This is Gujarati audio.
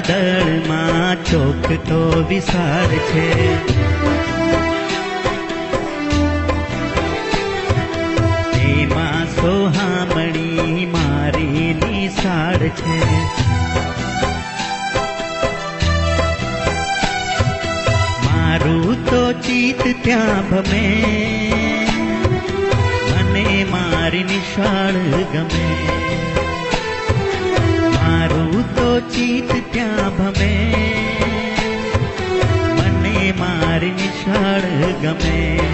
વાદળમાં ચોખતો વિસાર છે. તેમાં સોહામણી મારી નિશાળ છે. મારું તો ચિત ત્યાં ભમે. મને મારી નિશાળ ગમે. ચિત ત્યાં ભમે. મને મારી નિશાળ ગમે.